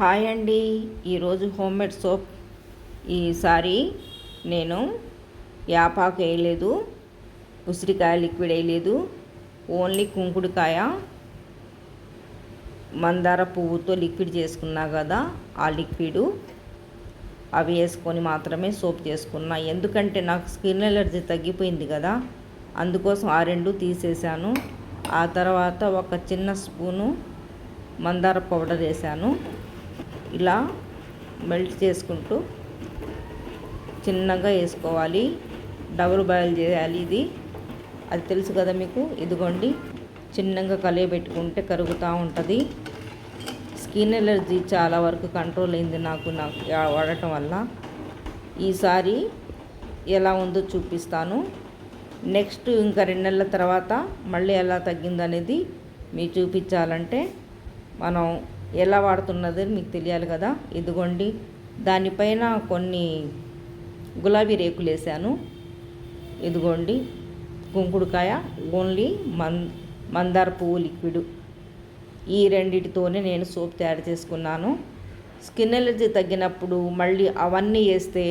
Hi అండి. ఈరోజు home made soap. ఈసారి నేను యాపాకు వేయలేదు ఉసిరికాయ లిక్విడ్ వేయలేదు ఓన్లీ కుంకుడుకాయ మందార పువ్వుతో లిక్విడ్ చేసుకున్నా కదా ఆ లిక్విడ్. అవి వేసుకొని మాత్రమే సోప్ చేసుకున్నా. ఎందుకంటే నాకు స్కిన్ ఎలర్జీ తగ్గిపోయింది కదా అందుకోసం ఆ రెండు తీసేసాను ఆ తర్వాత ఒక చిన్న స్పూను మందార పౌడర్ వేసాను ఇలా మెల్ట్ చేసుకుంటూ చిన్నగా వేసుకోవాలి. డబుల్ బాయిల్ చేయాలి ఇది. అది తెలుసు కదా మీకు? ఇదిగోండి. చిన్నగా కలియబెట్టుకుంటే కరుగుతూ ఉంటుంది. స్కిన్ ఎలర్జీ చాలా వరకు కంట్రోల్ అయింది నాకు నాకు వాడటం వల్ల. ఈసారి ఎలా ఉందో చూపిస్తాను. నెక్స్ట్ ఇంకా రెండు నెలల తర్వాత మళ్ళీ ఎలా తగ్గిందనేది మీ చూపించాలంటే మనం ఎలా వాడుతున్నది మీకు తెలియాలి కదా. ఇదిగోండి దానిపైన కొన్ని గులాబీ రేకులు వేసాను ఇదిగోండి కుంకుడుకాయ ఓన్లీ మన్ మందార పువ్వు లిక్విడ్. ఈ రెండిటితోనే నేను సోప్ తయారు చేసుకున్నాను. స్కిన్ ఎలర్జీ తగ్గినప్పుడు మళ్ళీ అవన్నీ వేస్తే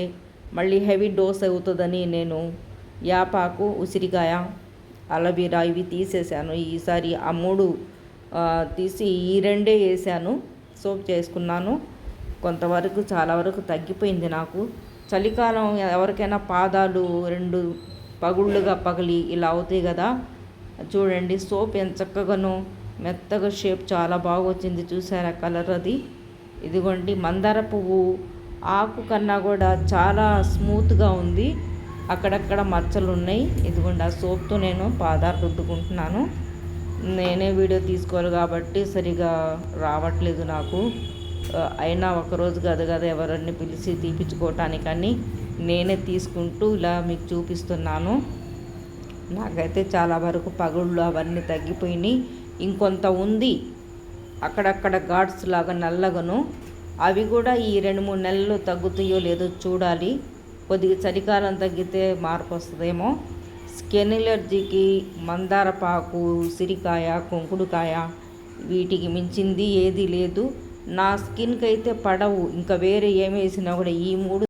మళ్ళీ హెవీ డోస్ అవుతుందని నేను యాపాకు ఉసిరికాయ అలబీరా ఇవి తీసేసాను ఈసారి ఆ మూడు తీసి ఈ రెండే వేసాను. సోప్ చేసుకున్నాను. కొంతవరకు చాలా వరకు తగ్గిపోయింది నాకు. చలికాలం ఎవరికైనా పాదాలు రెండు పగుళ్ళుగా పగిలి ఇలా అవుతాయి కదా. చూడండి సోప్ ఎంత చక్కగానో మెత్తగా షేప్ చాలా బాగా వచ్చింది. చూసారా కలర్ అది? ఇదిగోండి మందార పువ్వు ఆకు కన్నా కూడా చాలా స్మూత్గా ఉంది. అక్కడక్కడ మచ్చలు ఉన్నాయి ఇదిగోండి ఆ సోప్తో నేను పాదాలు రుద్దుకుంటున్నాను. నేనే వీడియో తీసుకోవాలి కాబట్టి సరిగా రావట్లేదు నాకు. అయినా ఒకరోజు కదా కదా ఎవరిని పిలిచి తీపించుకోవటానికని నేనే తీసుకుంటూ ఇలా మీకు చూపిస్తున్నాను. నాకైతే చాలా వరకు పగుళ్ళు అవన్నీ తగ్గిపోయినాయి. ఇంకొంత ఉంది. అక్కడక్కడ ఘాట్స్ లాగా నల్లగను. అవి కూడా ఈ రెండు మూడు నెలలు తగ్గుతాయో లేదో చూడాలి. కొద్దిగా చలికాలం తగ్గితే మార్పు వస్తుందేమో. స్కిన్ ఎలర్జీకి మందారపాకు ఉసిరికాయ కుంకుడుకాయ వీటికి మించింది ఏది లేదు. నా స్కిన్కి అయితే పడవు. ఇంకా వేరే ఏమి వేసినా కూడా ఈ మూడు